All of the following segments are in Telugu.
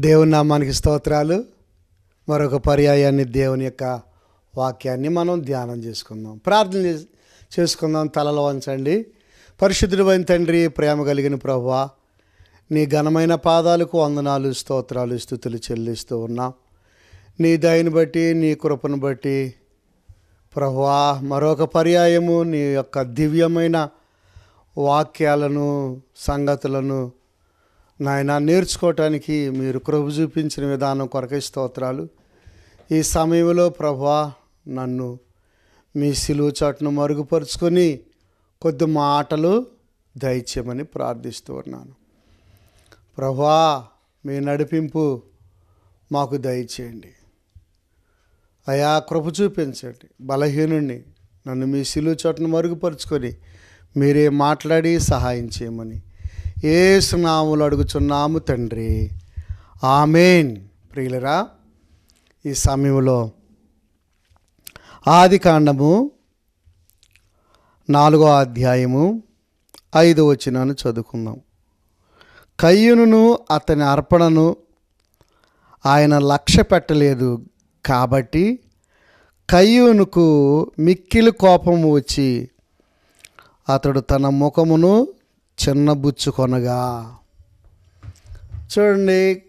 దేవుని నామానికి స్తోత్రాలు. మరొక పర్యాయాన్ని దేవుని యొక్క వాక్యాన్ని మనం ధ్యానం చేసుకుందాం. ప్రార్థన చేసుకుందాం. తలలో వంచండి. పరిశుద్ధుడు తండ్రి ప్రేమ కలిగిన ప్రభువా నీ ఘనమైన పాదాలకు వందనాలు స్తోత్రాలు స్థుతులు చెల్లిస్తూ ఉన్నాం. నీ దయని బట్టి నీ కృపను బట్టి ప్రభువా మరొక పర్యాయము నీ యొక్క దివ్యమైన వాక్యాలను సంగతులను నాయన నేర్చుకోవటానికి మీరు కృప చూపించిన విధానం కొరకై స్తోత్రాలు. ఈ సమయంలో ప్రభా నన్ను మీ సిలువు చాటును మరుగుపరుచుకొని కొద్ది మాటలు దయచేయమని ప్రార్థిస్తూ ఉన్నాను. ప్రభా మీ నడిపింపు మాకు దయచేయండి. అయా కృప చూపించండి. బలహీనుణ్ణి నన్ను మీ సిలువు చోటును మరుగుపరుచుకొని మీరే మాట్లాడి సహాయం చేయమని ఏ సునాములు అడుగుచున్నాము తండ్రి. ఆమెన్. ప్రియులరా ఈ సమయంలో ఆది కాండము నాలుగో అధ్యాయము ఐదు వచనాన్ని చదువుకుందాం. కయ్యును అతని అర్పణను ఆయన లక్ష్య పెట్టలేదు కాబట్టి కయ్యూనుకు మిక్కిలి కోపము వచ్చి అతడు తన ముఖమును చిన్నబుచ్చుకొనగా చూడండి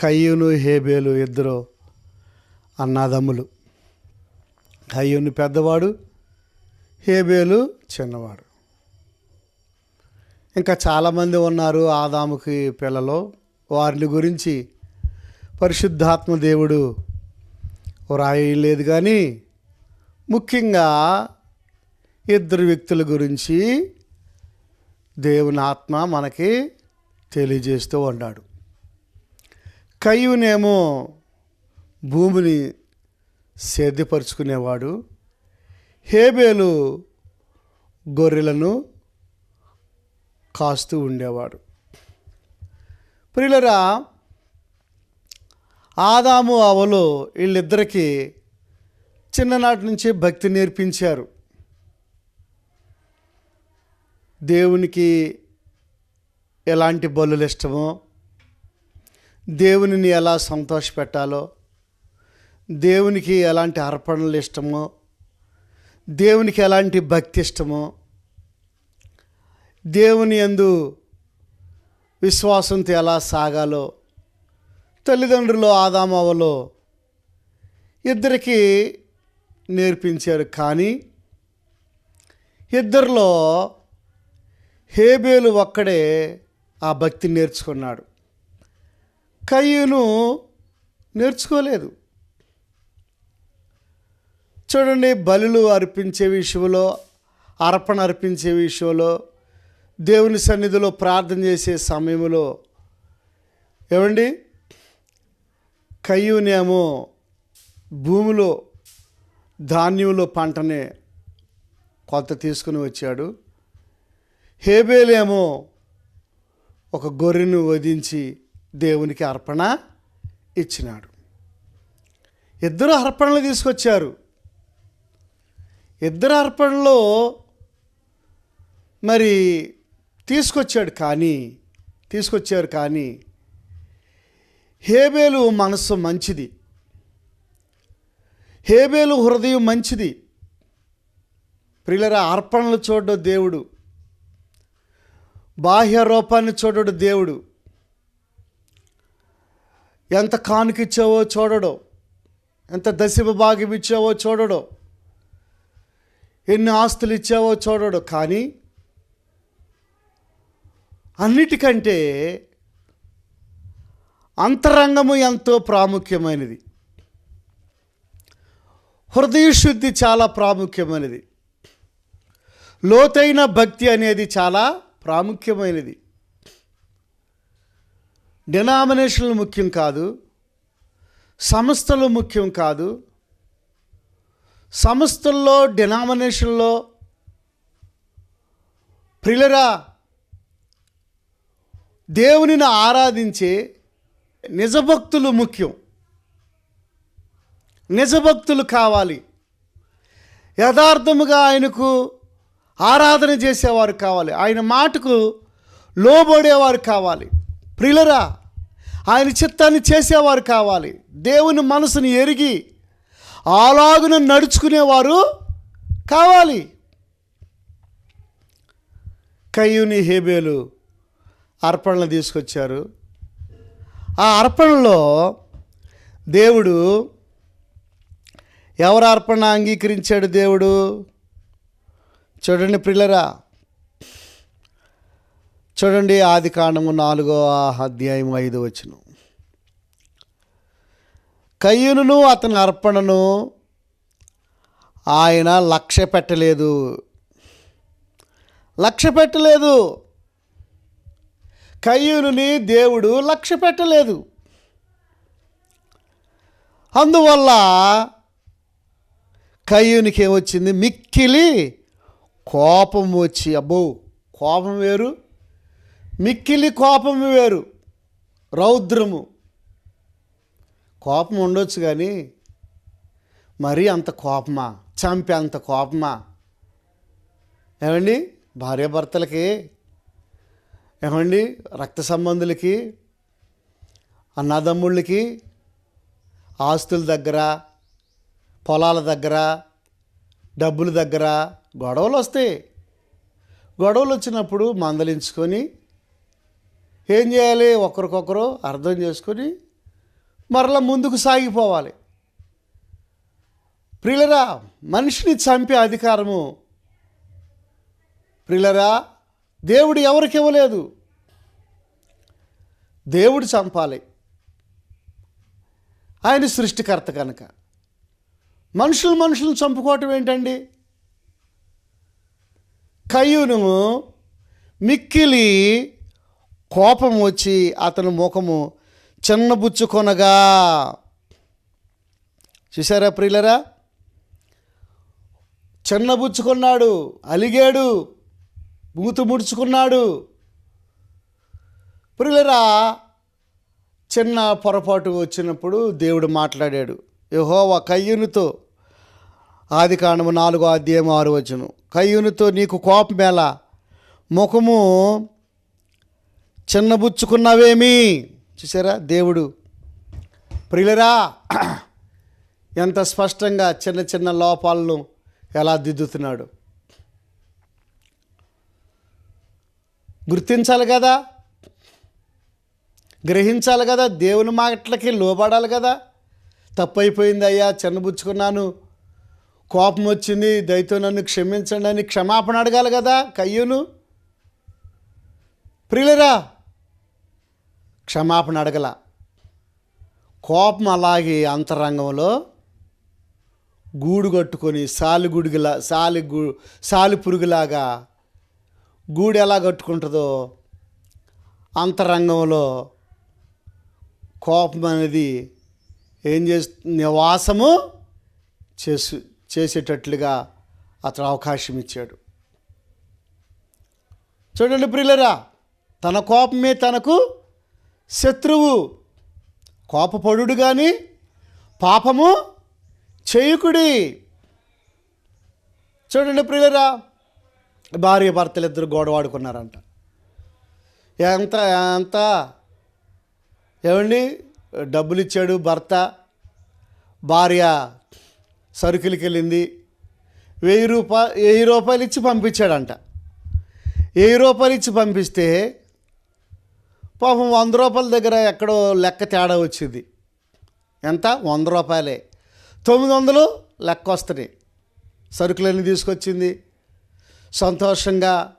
కయ్యూను హేబేలు ఇద్దరు అన్నాదమ్ములు. కయ్యూను పెద్దవాడు హేబేలు చిన్నవాడు. ఇంకా చాలామంది ఉన్నారు ఆదాముకి పిల్లలు. వారిని గురించి పరిశుద్ధాత్మ దేవుడు వ్రాయలేదు కానీ ముఖ్యంగా ఇద్దరు వ్యక్తుల గురించి దేవుని ఆత్మ మనకి తెలియజేస్తూ ఉన్నాడు. కయ్యూనేమో భూమిని సేద్యపరుచుకునేవాడు. హేబేలు గొర్రెలను కాస్తూ ఉండేవాడు. ప్రియులరా ఆదాము అవలు వీళ్ళిద్దరికీ చిన్ననాటి నుంచి భక్తి నేర్పించారు. దేవునికి ఎలాంటి బలులు ఇష్టమో దేవునిని ఎలా సంతోషపెట్టాలో దేవునికి ఎలాంటి అర్పణలు ఇష్టమో దేవునికి ఎలాంటి భక్తి ఇష్టమో దేవుని యందు విశ్వాసంతో ఎలా సాగాలో తల్లిదండ్రులు ఆదామవలో ఇద్దరికి నేర్పించారు. కానీ ఇద్దరిలో హేబేలు ఒక్కడే ఆ భక్తి నేర్చుకున్నాడు. కయ్యూను నేర్చుకోలేదు. చూడండి బలులు అర్పించే విషయంలో అర్పణ అర్పించే విషయంలో దేవుని సన్నిధిలో ప్రార్థన చేసే సమయంలో ఏమండి? కయ్యూనేమో భూమిలో ధాన్యంలో పంటనే కొత్త తీసుకుని వచ్చాడు. హేబేలేమో ఒక గొర్రెను వధించి దేవునికి అర్పణ ఇచ్చినాడు. ఇద్దరు అర్పణలు తీసుకొచ్చారు. ఇద్దరు అర్పణలో మరి తీసుకొచ్చాడు కానీ తీసుకొచ్చారు కానీ హేబేలు మనస్సు మంచిది. హేబేలు హృదయం మంచిది. ప్రియులరా అర్పణలు చూడడం దేవుడు బాహ్య రూపాన్ని చూడడు దేవుడు. ఎంత కానుకిచ్చావో చూడడు. ఎంత దశమ భాగ్యం ఇచ్చావో చూడడు. ఎన్ని ఆస్తులు ఇచ్చావో చూడడు. కానీ అన్నిటికంటే అంతరంగము ఎంతో ప్రాముఖ్యమైనది. హృదయ శుద్ధి చాలా ప్రాముఖ్యమైనది. లోతైన భక్తి అనేది చాలా ప్రాముఖ్యమైనది. డినామినేషన్లు ముఖ్యం కాదు. సంస్థలు ముఖ్యం కాదు. సంస్థల్లో డినామినేషన్లో ప్రిలరా దేవునిని ఆరాధించే నిజభక్తులు ముఖ్యం. నిజభక్తులు కావాలి. యథార్థముగా ఆయనకు ఆరాధన చేసేవారు కావాలి. ఆయన మాటకు లోబడేవారు కావాలి. ప్రిలరా ఆయన చిత్తాన్ని చేసేవారు కావాలి. దేవుని మనసుని ఎరిగి అలాగున నడుచుకునేవారు కావాలి. కయ్యూని హేబేలు అర్పణలు తీసుకొచ్చారు. ఆ అర్పణలో దేవుడు ఎవరు అర్పణ అంగీకరించాడు దేవుడు? చూడండి పిల్లరా చూడండి ఆది కాండము నాలుగో అధ్యాయం ఐదు వచ్చిన కయ్యూనును అతని అర్పణను ఆయన లక్ష్య పెట్టలేదు. లక్ష్య పెట్టలేదు. కయ్యూనుని దేవుడు లక్ష్య పెట్టలేదు. అందువల్ల కయ్యూనికి ఏమొచ్చింది? మిక్కిలి కోపం వచ్చి అబ్బో కోపం వేరు మిక్కిలి కోపం వేరు రౌద్రము. కోపం ఉండొచ్చు కానీ మరీ అంత కోపమా? చంపే అంత కోపమా? ఏమండి? భార్యాభర్తలకి ఏమండి? రక్త సంబంధులకి అన్నదమ్ముళ్ళకి ఆస్తుల దగ్గర పొలాల దగ్గర డబ్బుల దగ్గర గొడవలు వస్తాయి గొడవలు వచ్చినప్పుడు మందలించుకొని ఏం చేయాలి? ఒకరికొకరు అర్థం చేసుకొని మరలా ముందుకు సాగిపోవాలి. ప్రిలరా మనిషిని చంపే అధికారము. ప్రిలరా దేవుడు ఎవరికి ఇవ్వలేదు? దేవుడు చంపాలి. ఆయన సృష్టికర్త కనుక. మనుషులు మనుషులను చంపుకోవటం ఏంటండి? కయ్యూను మిక్కిలి కోపం వచ్చి అతని ముఖము చిన్నబుచ్చుకొనగా. చూసారా ప్రియులరా? చిన్నబుచ్చుకున్నాడు అలిగాడు మూతు ముడుచుకున్నాడు. ప్రియులరా చిన్న పొరపాటు వచ్చినప్పుడు దేవుడు మాట్లాడాడు యహోవా కయ్యునితో ఆది కాండము నాలుగో అధ్యాయం ఆరు వచ్చును కయ్యూనితో నీకు కోపం ఎలా? ముఖము చిన్నబుచ్చుకున్నావేమి? చూసారా? దేవుడు. ప్రియులరా ఎంత స్పష్టంగా చిన్న చిన్న లోపాలను ఎలా దిద్దుతున్నాడు? గుర్తించాలి కదా? గ్రహించాలి కదా? దేవుని మాటలకి లోబడాలి కదా? తప్పైపోయింది అయ్యా చిన్నబుచ్చుకున్నాను. కోపం వచ్చింది దయతో నన్ను క్షమించండి అని క్షమాపణ అడగాలి కదా కయ్యూను ప్రియులరా క్షమాపణ అడగల. కోపం అలాగే అంతరంగంలో గూడు కట్టుకొని సాలిగుడిగిలా సాలి గు సాలి పురుగులాగా గూడు ఎలా కట్టుకుంటుందో అంతరంగంలో కోపం అనేది ఏం చేస్తు నివాసము చేసు చేసేటట్లుగా అతను అవకాశం ఇచ్చాడు. చూడండి ప్రియులరా తన కోపమే తనకు శత్రువు. కోపపడు కానీ పాపము చేయుకుడి. చూడండి ప్రియులరా భార్య భర్తలు ఇద్దరు గొడవాడుకున్నారంట ఎంత ఎంత? ఏమండి? డబ్బులు ఇచ్చాడు భర్త. భార్య సరుకులకి వెళ్ళింది వెయ్యి రూపా వెయ్యి రూపాయలు ఇచ్చి పంపించాడంట. వెయ్యి రూపాయలు ఇచ్చి పంపిస్తే పాపం వంద రూపాయల దగ్గర ఎక్కడో లెక్క తేడా వచ్చింది. ఎంత? వంద రూపాయలే. తొమ్మిది వందలు లెక్క వస్తున్నాయి సరుకులన్నీ తీసుకొచ్చింది. సంతోషంగా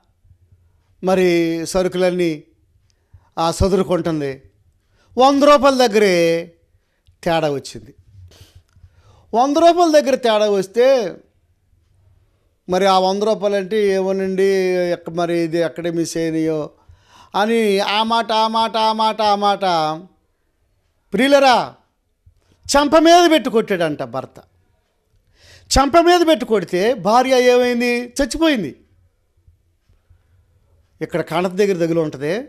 మరి సరుకులన్నీ ఆ సదురుకుంటుంది. వంద రూపాయల దగ్గరే తేడా వచ్చింది. వంద రూపాయల దగ్గర తేడా వస్తే మరి ఆ వంద రూపాయలు అంటే ఏమోనండి ఎక్క మరి ఇది ఎక్కడే మిస్ అయినాయో అని ఆ మాట ఆ మాట ఆ మాట ఆ మాట ప్రియులరా చంప మీద పెట్టి కొట్టాడంట భర్త. చంప మీద పెట్టి కొడితే భార్య ఏమైంది? చచ్చిపోయింది. ఇక్కడ కణత దగ్గర దగ్గర ఉంటుంది.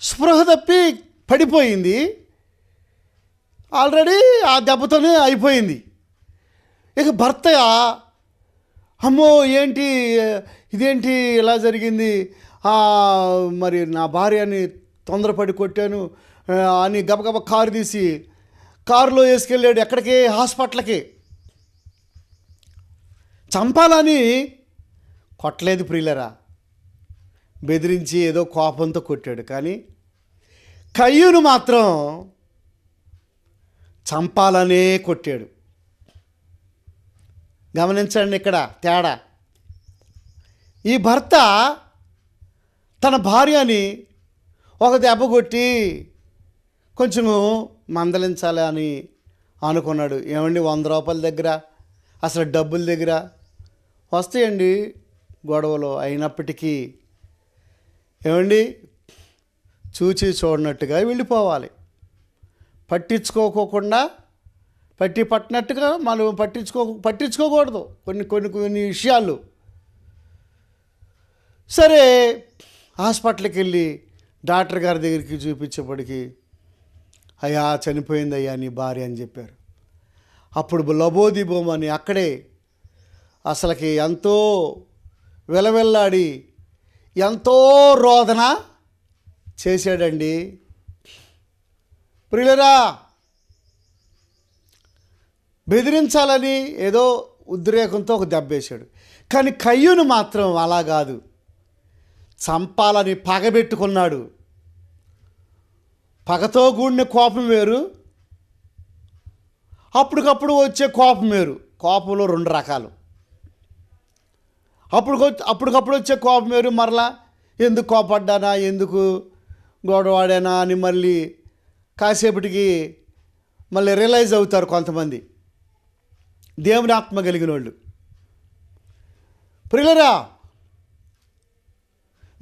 స్పృహ తప్పి పడిపోయింది. ఆల్రెడీ ఆ దెబ్బతోనే అయిపోయింది. ఇక భర్త అమ్మో ఏంటి ఇదేంటి ఇలా జరిగింది? మరి నా భార్యని తొందరపడి కొట్టాను అని గబగబ కారు తీసి కారులో వేసుకెళ్ళాడు ఎక్కడికి? హాస్పిటల్కి. చంపాలని కొట్టలేదు ప్రియులరా. బెదిరించి ఏదో కోపంతో కొట్టాడు కానీ కయ్యూను మాత్రం చంపాలనే కొట్టాడు. గమనించండి ఇక్కడ తేడా. ఈ భర్త తన భార్యని ఒక దెబ్బ కొట్టి కొంచెము మందలించాలి అని అనుకున్నాడు. ఏమండి వంద రూపాయల దగ్గర? అసలు డబ్బుల దగ్గర? వస్తాయండి గొడవలు అయినప్పటికీ. ఏమండి? చూచి చూడనట్టుగా వెళ్ళిపోవాలి. పట్టించుకోకోకుండా పట్టి పట్టినట్టుగా మనం పట్టించుకో పట్టించుకోకూడదు. కొన్ని కొన్ని కొన్ని విషయాలు. సరే హాస్పిటల్కి వెళ్ళి డాక్టర్ గారి దగ్గరికి చూపించేప్పటికి అయ్యా చనిపోయింది అయ్యా నీ భార్య అని చెప్పారు. అప్పుడు లబోదిబోమ్ అని అక్కడే అసలుకి ఎంతో వెలవెల్లాడి ఎంతో రోదన చేశాడండి. ప్రియులరా బెదిరించాలని ఏదో ఉద్రేకంతో ఒక దెబ్బేశాడు కానీ కయ్యూను మాత్రం అలా కాదు. చంపాలని పగబెట్టుకున్నాడు. పగతో కూడిన కోపం వేరు. అప్పటికప్పుడు వచ్చే కోపం వేరు. కోపంలో రెండు రకాలు. అప్పుడు అప్పటికప్పుడు వచ్చే కోపం వేరు. మరలా ఎందుకు కోపడ్డానా? ఎందుకు గొడవాడానా అని మళ్ళీ కాసేపటికి మళ్ళీ రియలైజ్ అవుతారు కొంతమంది. దేవుని ఆత్మ కలిగిన వాళ్ళు. ప్రియులరా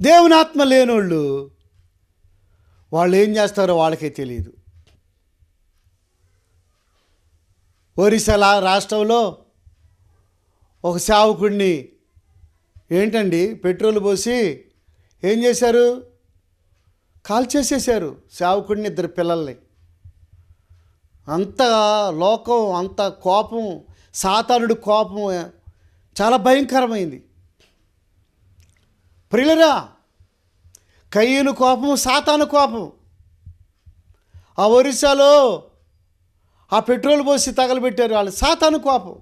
దేవుని ఆత్మ లేనోళ్ళు వాళ్ళు ఏం చేస్తారో వాళ్ళకే తెలియదు. ఒరిస్సా రాష్ట్రంలో ఒక సేవకుడిని ఏంటండి పెట్రోల్ పోసి ఏం చేశారు? కాల్ చేసేసారు సేవకుడిని ఇద్దరు పిల్లల్ని. అంత లోకం అంత కోపం సాతానుడి కోపం చాలా భయంకరమైంది. ప్రియులరా కయ్యను కోపం సాతాను కోపం. ఆ ఒరిస్సాలో ఆ పెట్రోల్ పోసి తగలబెట్టారు వాళ్ళు. సాతాను కోపం.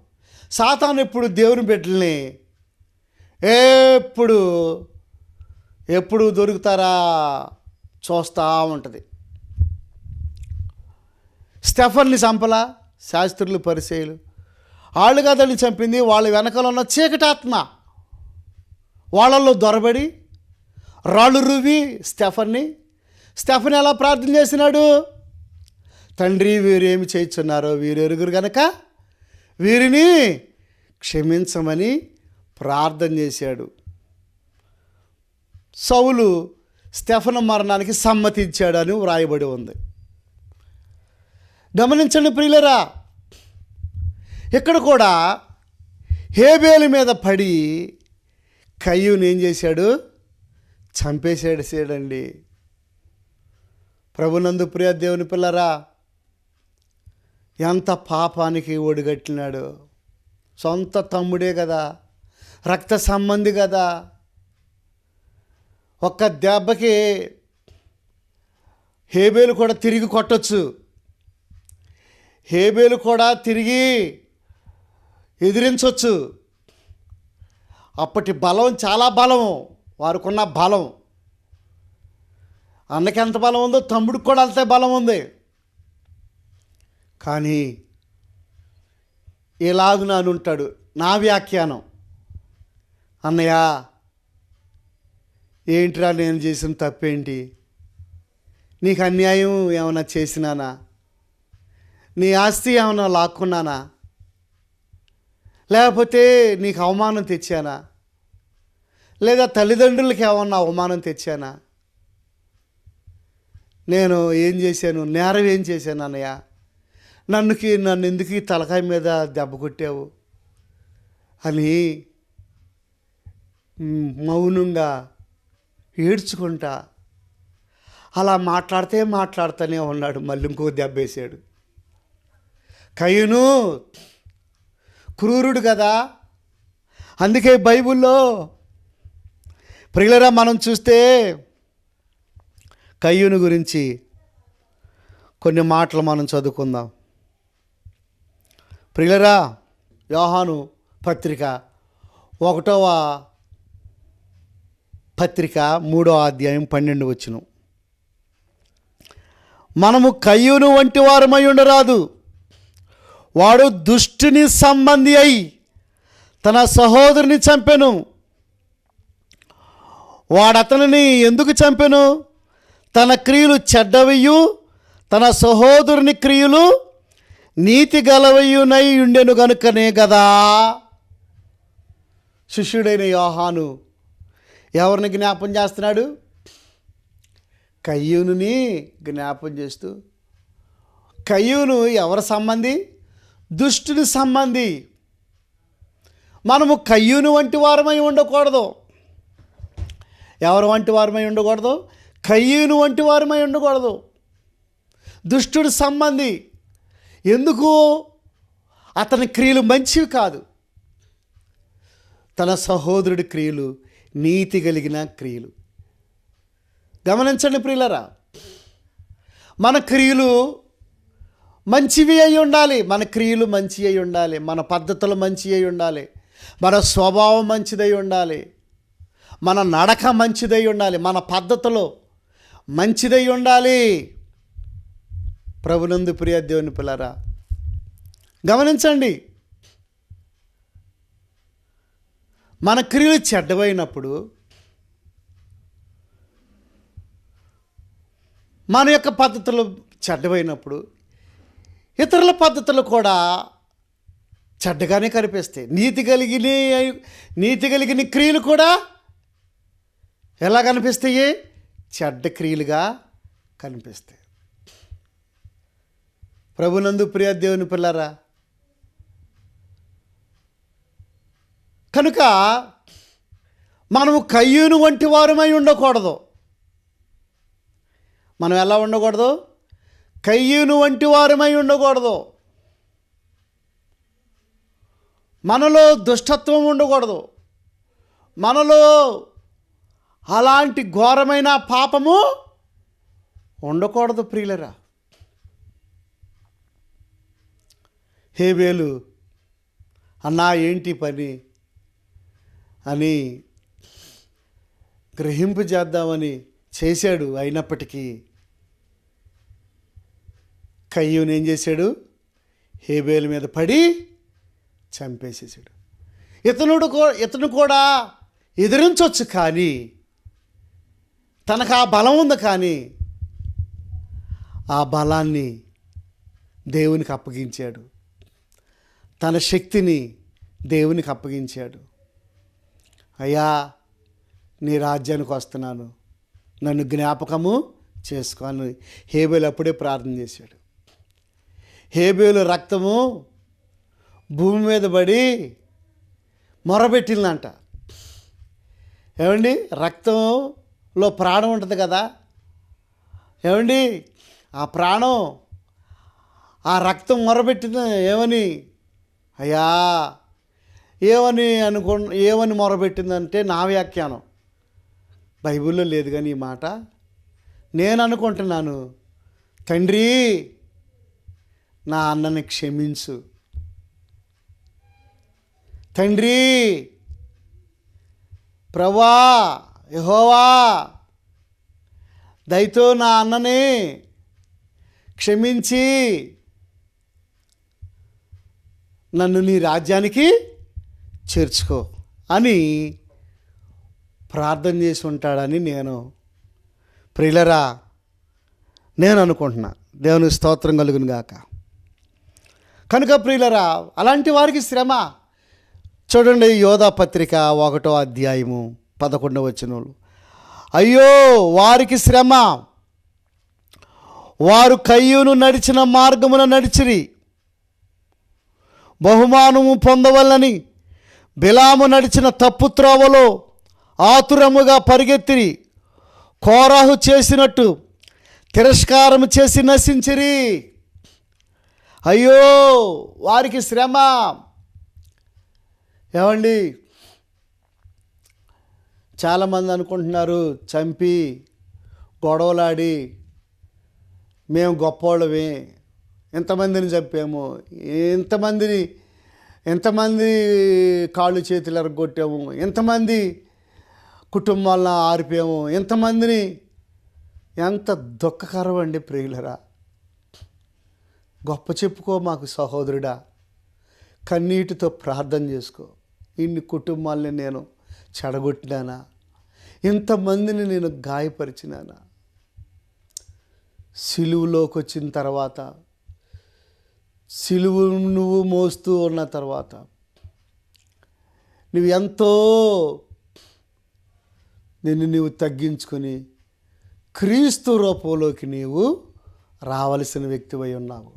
సాతాను ఎప్పుడు దేవుని బిడ్డల్ని ఎప్పుడు ఎప్పుడు దొరుకుతారా? చూస్తూ ఉంటుంది. స్టెఫర్ని చంపలా శాస్త్రులు పరిచయలు. వాళ్ళు కదని చంపింది వాళ్ళ వెనకాల ఉన్న చీకటాత్మ. వాళ్ళల్లో దొరబడి రాళ్ళు రువి స్టెఫర్ని స్టెఫన్ ఎలా ప్రార్థన చేసినాడు? తండ్రి వీరు ఏమి చేయించున్నారో వీరెరుగురు గనక వీరిని క్షమించమని ప్రార్థన చేశాడు. సౌలు స్టెఫన్ మరణానికి సమ్మతించాడు అని వ్రాయబడి ఉంది. గమనించండి ప్రియులరా ఇక్కడ కూడా హేబేలు మీద పడి కయ్యూని ఏం చేశాడు? చంపేసాడు సేడండి. ప్రభునందు ప్రియ దేవుని పిల్లరా ఎంత పాపానికి ఒడిగట్టినాడు. సొంత తమ్ముడే కదా రక్త సంబంధి కదా ఒక్క దెబ్బకి హేబేలు కూడా తిరిగి కొట్టచ్చు. హేబేలు కూడా తిరిగి ఎదిరించవచ్చు అప్పటి బలం చాలా బలం. వారికున్న బలం. అన్నకి ఎంత బలం ఉందో తమ్ముడికి కూడా అంతే బలం ఉంది. కానీ ఇలాగు నానుంటాడు నా వ్యాఖ్యానం. అన్నయ్య ఏంట్రా నేను చేసిన తప్పేంటి? నీకు అన్యాయం ఏమైనా చేసినానా? నీ ఆస్తి ఏమైనా లాక్కున్నానా? లేకపోతే నీకు అవమానం తెచ్చానా? లేదా తల్లిదండ్రులకి ఏమన్నా అవమానం తెచ్చానా? నేను ఏం చేశాను? నేరం ఏం చేశాను అన్నయ్య? నన్నుకి నన్ను ఎందుకు తలకాయ మీద దెబ్బ కొట్టావు? అని మౌనంగా ఏడ్చుకుంటా. అలా మాట్లాడితే మాట్లాడుతూనే ఉన్నాడు. మళ్ళీ ఇంకో దెబ్బేసాడు కయ్యను క్రూరుడు కదా. అందుకే బైబిల్లో ప్రియులరా మనం చూస్తే కయ్యూను గురించి కొన్ని మాటలు మనం చదువుకుందాం. ప్రియులరా యోహాను పత్రిక ఒకటవ పత్రిక మూడో అధ్యాయం పన్నెండు వచ్చును. మనము కయ్యూను వంటి వారమై ఉండరాదు. వాడు దుష్టుని సంబంధి అయి తన సహోదరుని చంపెను. వాడతనిని ఎందుకు చంపెను? తన క్రియలు చెడ్డవయ్యు తన సహోదరుని క్రియలు నీతి గలవయ్యునై ఉండెను గనుకనే కదా శిష్యుడైన యోహాను ఎవరిని జ్ఞాపం చేస్తున్నాడు? కయ్యూనుని జ్ఞాపం చేస్తూ కయ్యూను ఎవరి సంబంధి? దుష్టుని సంబంధి. మనము కయ్యూను వంటి వారమై ఉండకూడదు. ఎవరు వంటి వారమై ఉండకూడదు? కయ్యూను వంటి వారమై ఉండకూడదు. దుష్టుడి సంబంధి. ఎందుకు? అతని క్రియలు మంచివి కాదు. తన సహోదరుడి క్రియలు నీతి కలిగిన క్రియలు. గమనించండి ప్రియులరా మన క్రియలు మంచివి అయి ఉండాలి మన క్రియలు మంచి అయి ఉండాలి మన పద్ధతులు మంచి అయి ఉండాలి మన స్వభావం మంచిదై ఉండాలి మన నడక మంచిదై ఉండాలి మన పద్ధతులు మంచిదై ఉండాలి. ప్రభునందు ప్రియ దేవుని పిల్లరా గమనించండి మన క్రియలు చెడ్డవైనప్పుడు మన యొక్క పద్ధతులు చెడ్డవైనప్పుడు ఇతరుల పద్ధతులు కూడా చెడ్డగానే కనిపిస్తాయి. నీతి కలిగిన నీతి కలిగిన క్రియలు కూడా ఎలా కనిపిస్తాయి? చెడ్డ క్రియలుగా కనిపిస్తాయి. ప్రభునందు ప్రియ దేవుని పిల్లరా కనుక మనము కయ్యూను వంటి వారమై ఉండకూడదు. మనం ఎలా ఉండకూడదు? కయ్యూను వంటి వారమై ఉండకూడదు. మనలో దుష్టత్వం ఉండకూడదు. మనలో అలాంటి ఘోరమైన పాపము ఉండకూడదు ప్రియులరా. హేబేలు అన్నా ఏంటి పని? అని గ్రహింపు చేద్దామని చేశాడు అయినప్పటికీ కయ్యూని ఏం చేశాడు? హేబేలు మీద పడి చంపేసేసాడు ఇతనుడు కూ ఇతను కూడా ఎదిరించవచ్చు కానీ తనకు ఆ బలం ఉంది కానీ ఆ బలాన్ని దేవునికి అప్పగించాడు. తన శక్తిని దేవునికి అప్పగించాడు. అయ్యా నీ రాజ్యానికి వస్తున్నాను. నన్ను జ్ఞాపకము చేసుకోను హేబేలు అప్పుడే ప్రార్థన చేశాడు. హేబేలు రక్తము భూమి మీద పడి మొరబెట్టిందంట. ఏమండి రక్తంలో ప్రాణం ఉంటుంది కదా? ఏమండి ఆ ప్రాణం ఆ రక్తం మొరబెట్టిన ఏమని? అయ్యా ఏమని అనుకు ఏమని మొరబెట్టిందంటే నా వ్యాఖ్యానం. బైబిల్లో లేదు కానీ ఈ మాట. నేను అనుకుంటున్నాను తండ్రి నా అన్నని క్షమించు. తండ్రి ప్రభా యహోవా దయతో నా అన్నని క్షమించి. నన్ను నీ రాజ్యానికి చేర్చుకో అని ప్రార్థన చేసి ఉంటాడని నేను ప్రియులరా నేను అనుకుంటున్నా. దేవుని స్తోత్రం కలుగును గాక. కనుక ప్రియులరా అలాంటి వారికి శ్రమ. చూడండి యోధా పత్రిక ఒకటో అధ్యాయము పదకొండవ వచనములు అయ్యో వారికి శ్రమ. వారు కయ్యూను నడిచిన మార్గమున నడిచిరి. బహుమానము పొందవల్లని బిలాము నడిచిన తప్పు త్రోవలో ఆతురముగా పరిగెత్తిరి. కోరాహు చేసినట్టు తిరస్కారం చేసి నశించిరి. అయ్యో వారికి శ్రమ. ఏమండి? చాలామంది అనుకుంటున్నారు చంపి గొడవలాడి మేము గొప్పోళ్ళమే. ఇంతమందిని చంపాము? ఇంతమందిని ఎంతమంది కాళ్ళు చేతులు ఎరగొట్టాము ఎంతమంది కుటుంబాలను ఆరిపోయాము ఎంతమందిని ఎంత దుఃఖకరం అండి ప్రియులరా. గొప్ప చెప్పుకో మాకు సహోదరుడా కన్నీటితో ప్రార్థన చేసుకో. ఇన్ని కుటుంబాలని నేను చెడగొట్టినానా? ఇంతమందిని నేను గాయపరిచినానా? సిలువులోకి వచ్చిన తర్వాత సిలువు నువ్వు మోస్తూ ఉన్న తర్వాత నువ్వు ఎంతో నిన్ను నీవు తగ్గించుకొని క్రీస్తు రూపంలోకి నీవు రావలసిన వ్యక్తివై ఉన్నావు.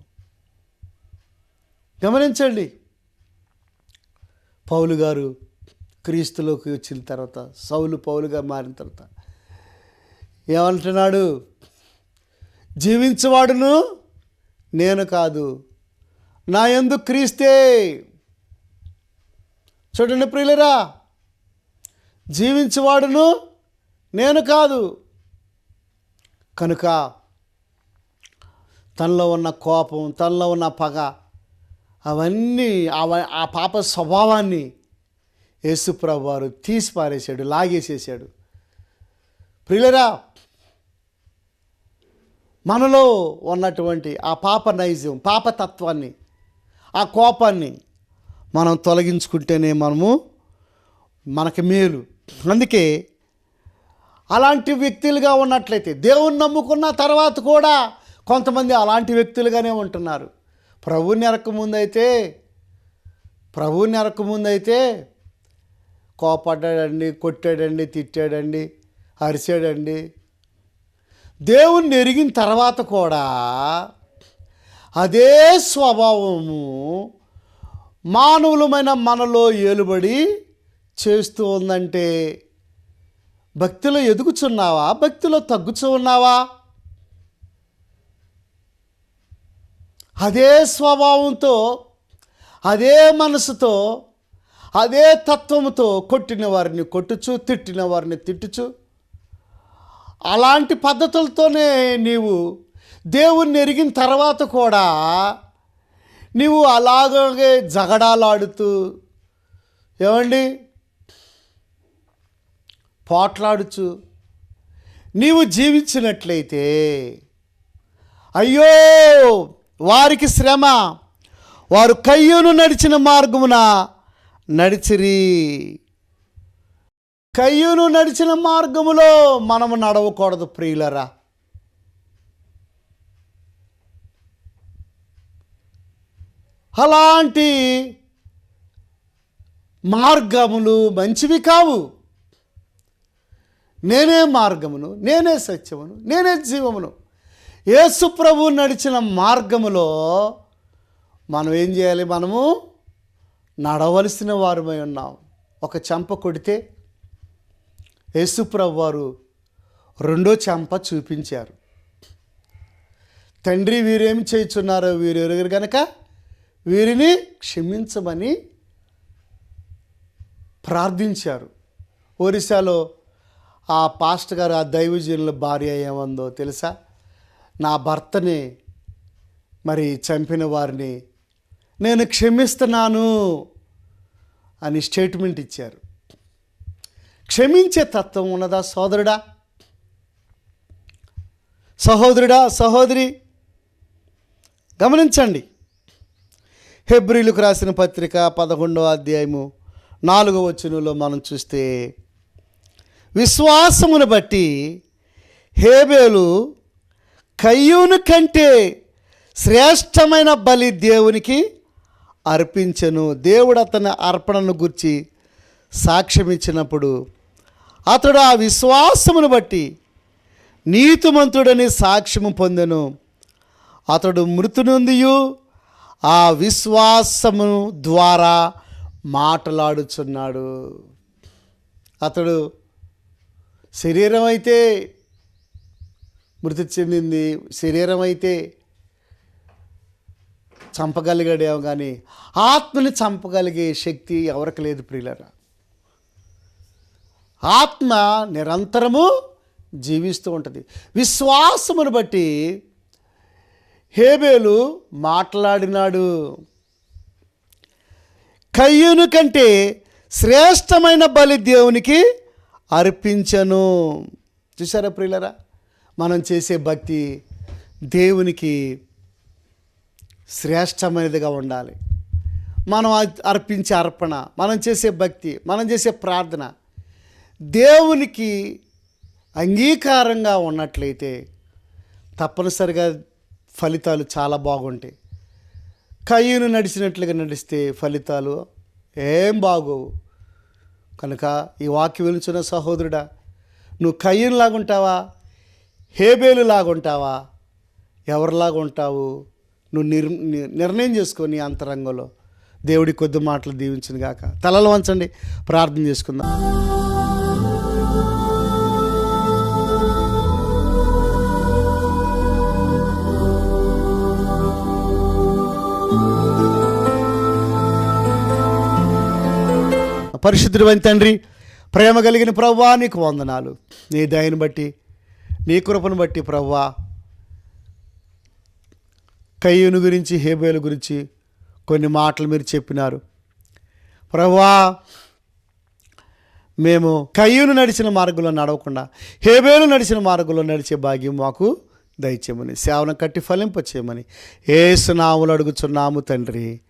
గమనించండి. పౌలు గారు క్రీస్తులోకి వచ్చిన తర్వాత సౌలు పౌలుగా మారిన తర్వాత ఏమంటున్నాడు? జీవించేవాడును నేను కాదు నా యందు క్రీస్తే. చూడండి ప్రియులరా జీవించువాడును నేను కాదు. కనుక తనలో ఉన్న కోపం తనలో ఉన్న పగ అవన్నీ అవ ఆ పాప స్వభావాన్ని యేసుప్రభు వారు తీసి పారేశాడు లాగేసేసాడు ప్రియులరా మనలో ఉన్నటువంటి ఆ పాప నైజం పాపతత్వాన్ని ఆ కోపాన్ని మనం తొలగించుకుంటేనే మనము మనకి మేలు. అందుకే అలాంటి వ్యక్తులుగా ఉన్నట్లయితే దేవుణ్ణి నమ్ముకున్న తర్వాత కూడా కొంతమంది అలాంటి వ్యక్తులుగానే ఉంటున్నారు. ప్రభువుని ఎరకముందైతే ప్రభువుని ఎరకముందైతే కోపడ్డాడండి కొట్టాడండి తిట్టాడండి అరిచాడండి. దేవుణ్ణి ఎరిగిన తర్వాత కూడా అదే స్వభావము మానవులమైన మనలో ఏలుబడి చేస్తూ ఉందంటే భక్తిలో ఎదుగుచున్నావా? భక్తిలో తగ్గుచూ ఉన్నావా? అదే స్వభావంతో అదే మనసుతో అదే తత్వముతో కొట్టిన వారిని కొట్టుచు తిట్టిన వారిని తిట్టుచు అలాంటి పద్ధతులతోనే నీవు దేవుణ్ణి ఎరిగిన తర్వాత కూడా నువ్వు అలాగే జగడాలాడుతూ ఏమండి? పోట్లాడుచు. నీవు జీవించినట్లయితే అయ్యో వారికి శ్రమ. వారు కయ్యూను నడిచిన మార్గమున నడిచిరి. కయ్యూను నడిచిన మార్గములో మనము నడవకూడదు ప్రియులరా. అలాంటి మార్గములు మంచివి కావు. నేనే మార్గమును నేనే సత్యమును నేనే జీవమును. యేసు ప్రభు నడిచిన మార్గములో మనం ఏం చేయాలి? మనము నడవలసిన వారమై ఉన్నాం. ఒక చెంప కొడితే యేసుప్రభు వారు రెండో చెంప చూపించారు. తండ్రి వీరేమి చేయుచున్నారో వీరు కనుక వీరిని క్షమించమని ప్రార్థించారు. ఒరిస్సాలో ఆ పాస్ట్ గారు ఆ దైవజనుల భార్య ఏమందో తెలుసా? నా భర్తని మరి చంపిన వారిని నేను క్షమిస్తున్నాను అని స్టేట్మెంట్ ఇచ్చారు. క్షమించే తత్వం ఉన్నదా సోదరుడా? సహోదరుడా సహోదరి గమనించండి. హెబ్రిలకు రాసిన పత్రిక పదకొండవ అధ్యాయము నాలుగవ వచనంలో మనం చూస్తే విశ్వాసమును బట్టి హేబేలు కయ్యూను కంటే శ్రేష్టమైన బలి దేవునికి అర్పించెను. దేవుడు అతని అర్పణను గుర్చి సాక్ష్యం ఇచ్చినప్పుడు అతడు ఆ విశ్వాసమును బట్టి నీతిమంతుడని సాక్ష్యము పొందెను. అతడు మృతునుందియు ఆ విశ్వాసము ద్వారా మాటలాడుచున్నాడు. అతడు శరీరం అయితే మృతి చెందింది శరీరం అయితే చంపగలిగాడేమో కానీ ఆత్మని చంపగలిగే శక్తి ఎవరికి లేదు ప్రియులరా. ఆత్మ నిరంతరము జీవిస్తూ ఉంటుంది. విశ్వాసమును బట్టి హేబేలు మాట్లాడినాడు. కయ్యూను కంటే శ్రేష్టమైన బలి దేవునికి అర్పించను. చూసారా ప్రియులరా? మనం చేసే భక్తి దేవునికి శ్రేష్టమైనదిగా ఉండాలి. మనం అర్పించే అర్పణ మనం చేసే భక్తి మనం చేసే ప్రార్థన దేవునికి అంగీకారంగా ఉన్నట్లయితే తప్పనిసరిగా ఫలితాలు చాలా బాగుంటాయి. కయ్యూను నడిచినట్లుగా నడిస్తే ఫలితాలు ఏం బాగోవు. కనుక ఈ వాక్యం వెలుచున్న సహోదరుడా నువ్వు కయ్యూను ఉంటావా హేబేలు లాగా ఉంటావా ఎవరిలాగా ఉంటావు నువ్వు నిర్ నిర్ణయం చేసుకో నీ అంతరంగంలో. దేవుడి కొద్ది మాటలు దీవించిన గాక తలలు వంచండి. ప్రార్థన చేసుకుందాం. పరిశుద్ధుడు తండ్రి ప్రేమ కలిగిన ప్రవ్వా నీకు వందనాలు. నీ దయను బట్టి నీ కృపను బట్టి ప్రవ్వా కయ్యూను గురించి హేబేలు గురించి కొన్ని మాటలు మీరు చెప్పినారు. ప్రవ్వా మేము కయ్యూను నడిచిన మార్గంలో నడవకుండా హేబేలు నడిచిన మార్గంలో నడిచే భాగ్యం మాకు దయచేయమని సేవను కట్టి ఫలింపచేయమని ఏసునాములు అడుగుచున్నాము తండ్రి.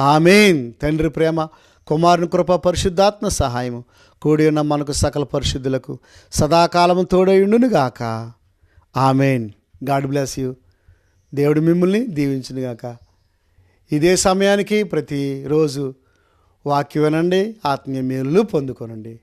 ఆమెన్. తండ్రి ప్రేమ కుమారుని కృప పరిశుద్ధాత్మ సహాయము కూడి ఉన్న మనకు సకల పరిశుద్ధులకు సదాకాలము తోడయుండునుగాక ఆమెన్. God bless you. దేవుడు మిమ్మల్ని దీవించును గాక. ఇదే సమయానికి ప్రతిరోజు వాక్యం వినండి ఆత్మీయ మేలులు పొందుకోనండి.